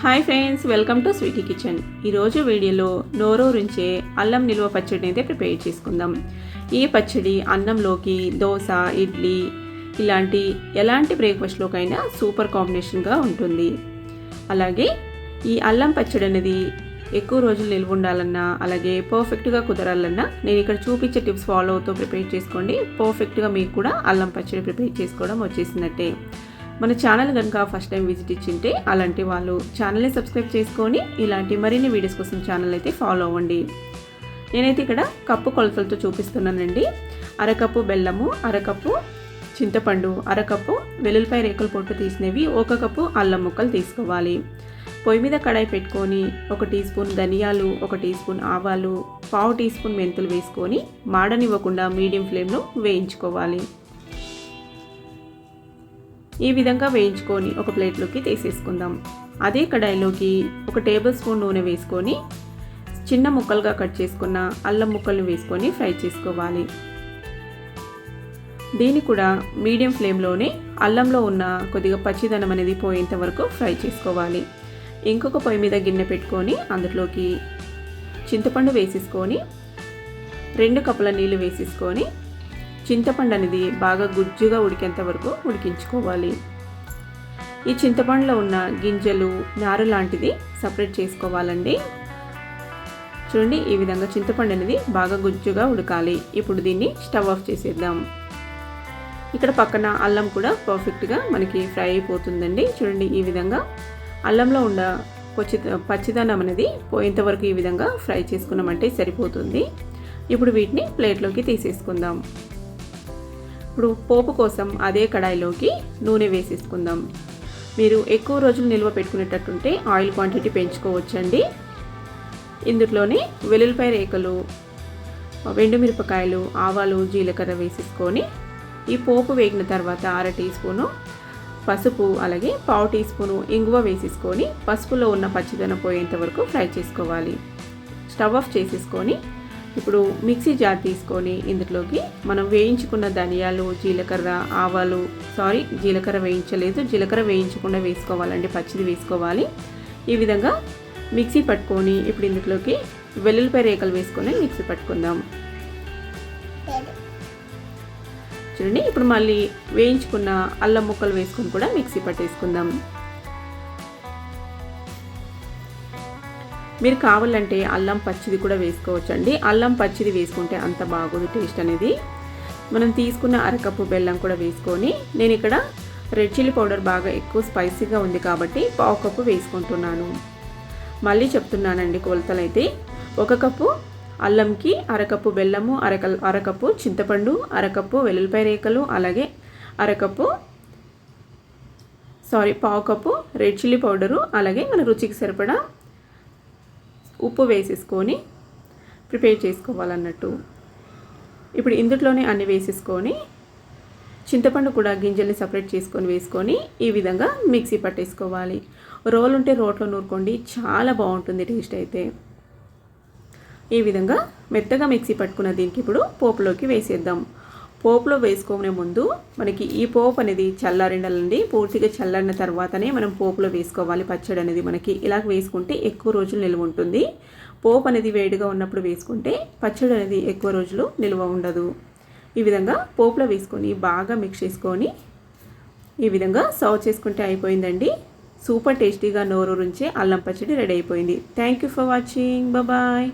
Hi friends welcome to Sweety Kitchen. ఈరోజు వీడియోలో నోరూరించే అల్లం నిల్వ పచ్చడిని అయితే ప్రిపేర్ చేసుకుందాం. ఈ పచ్చడి అన్నంలోకి దోశ ఇడ్లీ ఇలాంటి ఎలాంటి బ్రేక్ఫాస్ట్లోకైనా సూపర్ కాంబినేషన్గా ఉంటుంది. అలాగే ఈ అల్లం పచ్చడి అనేది ఎక్కువ రోజులు నిల్వ ఉండాలన్నా అలాగే పర్ఫెక్ట్గా కుదరాలన్నా నేను ఇక్కడ చూపించే టిప్స్ ఫాలో అవుతూ ప్రిపేర్ చేసుకోండి. పర్ఫెక్ట్గా మీకు కూడా అల్లం పచ్చడి ప్రిపేర్ చేసుకోవడం వచ్చేసినట్టే. మన ఛానల్ కనుక ఫస్ట్ టైం విజిట్ ఇచ్చింటే అలాంటి వాళ్ళు ఛానల్ని సబ్స్క్రైబ్ చేసుకొని ఇలాంటి మరిన్ని వీడియోస్ కోసం ఛానల్ అయితే ఫాలో అవ్వండి. నేనైతే ఇక్కడ కప్పు కొలతలతో చూపిస్తున్నానండి. అరకప్పు బెల్లము అరకప్పు చింతపండు అరకప్పు వెల్లుల్లిపాయ రేకులు పొట్టు తీసినవి ఒక కప్పు అల్లం ముక్కలు తీసుకోవాలి. పొయ్యి మీద కడాయి పెట్టుకొని ఒక టీ స్పూన్ ధనియాలు ఒక టీ స్పూన్ ఆవాలు పావు టీ స్పూన్ మెంతులు వేసుకొని మాడనివ్వకుండా మీడియం ఫ్లేమ్లో వేయించుకోవాలి. ఈ విధంగా వేయించుకొని ఒక ప్లేట్లోకి తీసేసుకుందాం. అదే కడాయిలోకి ఒక టేబుల్ స్పూన్ నూనె వేసుకొని చిన్న ముక్కలుగా కట్ చేసుకున్న అల్లం ముక్కలు వేసుకొని ఫ్రై చేసుకోవాలి. దీన్ని కూడా మీడియం ఫ్లేమ్లోనే అల్లంలో ఉన్న కొద్దిగా పచ్చిదనం అనేది పోయేంత వరకు ఫ్రై చేసుకోవాలి. ఇంకొక పొయ్యి మీద గిన్నె పెట్టుకొని అందులోకి చింతపండు వేసేసుకొని రెండు కప్పుల నీళ్ళు వేసేసుకొని చింతపండు అనేది బాగా గుజ్జుగా ఉడికేంత వరకు ఉడికించుకోవాలి. ఈ చింతపండులో ఉన్న గింజలు నారు లాంటిది సపరేట్ చేసుకోవాలండి. చూడండి ఈ విధంగా చింతపండు అనేది బాగా గుజ్జుగా ఉడకాలి. ఇప్పుడు దీన్ని స్టవ్ ఆఫ్ చేసేద్దాం. ఇక్కడ పక్కన అల్లం కూడా పర్ఫెక్ట్గా మనకి ఫ్రై అయిపోతుందండి. చూడండి ఈ విధంగా అల్లంలో ఉన్న పచ్చి పచ్చిదనం అనేది పోయేంతవరకు ఈ విధంగా ఫ్రై చేసుకున్నామంటే సరిపోతుంది. ఇప్పుడు వీటిని ప్లేట్లోకి తీసేసుకుందాం. ఇప్పుడు పోపు కోసం అదే కడాయిలోకి నూనె వేసేసుకుందాం. మీరు ఎక్కువ రోజులు నిల్వ పెట్టుకునేటట్టుంటే ఆయిల్ క్వాంటిటీ పెంచుకోవచ్చండి. ఇందులోనే వెల్లుల్లిపాయ రేకలు మిరపకాయలు ఆవాలు జీలకర్ర వేసేసుకొని ఈ పోపు వేగిన తర్వాత అర టీ స్పూను పసుపు అలాగే పావు టీ స్పూను ఇంగువ వేసేసుకొని పసుపులో ఉన్న పచ్చిదనం పోయేంత వరకు ఫ్రై చేసుకోవాలి. స్టవ్ ఆఫ్ చేసేసుకొని ఇప్పుడు మిక్సీ జార్ తీసుకొని ఇందులోకి మనం వేయించుకున్న ధనియాలు జీలకర్ర ఆవాలు సారీ జీలకర్ర వేయించలేదు. జీలకర్ర వేయించకుండా వేసుకోవాలండి పచ్చిది వేసుకోవాలి. ఈ విధంగా మిక్సీ పట్టుకొని ఇప్పుడు ఇందులోకి వెల్లుల్లిపాయ రేకలు వేసుకొని మిక్సీ పట్టుకుందాం. చూడండి ఇప్పుడు మళ్ళీ వేయించుకున్న అల్లం ముక్కలు వేసుకొని కూడా మిక్సీ పట్టేసుకుందాం. మీరు కావాలంటే అల్లం పచ్చిది కూడా వేసుకోవచ్చు అండి అల్లం పచ్చిది వేసుకుంటే అంత బాగోదు టేస్ట్ అనేది. మనం తీసుకున్న అరకప్పు బెల్లం కూడా వేసుకొని నేను ఇక్కడ రెడ్ చిల్లీ పౌడర్ బాగా ఎక్కువ స్పైసీగా ఉంది కాబట్టి పావు కప్పు వేసుకుంటున్నాను. మళ్ళీ చెప్తున్నానండి కొలతలు అయితే ఒక కప్పు అల్లంకి అరకప్పు బెల్లము అరక అరకప్పు చింతపండు అరకప్పు వెల్లుల్లిపాయ రేకలు అలాగే అరకప్పు సారీ పావు కప్పు రెడ్ చిల్లీ పౌడరు అలాగే మన రుచికి సరిపడా ఉప్పు వేసేసుకొని ప్రిపేర్ చేసుకోవాలన్నట్టు. ఇప్పుడు ఇందులోనే అన్ని వేసేసుకొని చింతపండు కూడా గింజల్ని సపరేట్ చేసుకొని వేసుకొని ఈ విధంగా మిక్సీ పట్టేసుకోవాలి. రోల్ ఉంటే రోట్లో నూరుకోండి చాలా బాగుంటుంది టేస్ట్ అయితే. ఈ విధంగా మెత్తగా మిక్సీ పట్టుకున్న దీనికి ఇప్పుడు పోపులోకి వేసేద్దాం. పోపులో వేసుకునే ముందు మనకి ఈ పోపు అనేది చల్లారిండాలండి. పూర్తిగా చల్లారిన తర్వాతనే మనం పోపులో వేసుకోవాలి. పచ్చడి అనేది మనకి ఇలా వేసుకుంటే ఎక్కువ రోజులు నిల్వ ఉంటుంది. పోపు అనేది వేడిగా ఉన్నప్పుడు వేసుకుంటే పచ్చడి అనేది ఎక్కువ రోజులు నిల్వ ఉండదు. ఈ విధంగా పోపులో వేసుకొని బాగా మిక్స్ చేసుకొని ఈ విధంగా సర్వ్ చేసుకుంటే అయిపోయిందండి. సూపర్ టేస్టీగా నోరూరుంచే అల్లం పచ్చడి రెడీ అయిపోయింది. Thank you for watching bye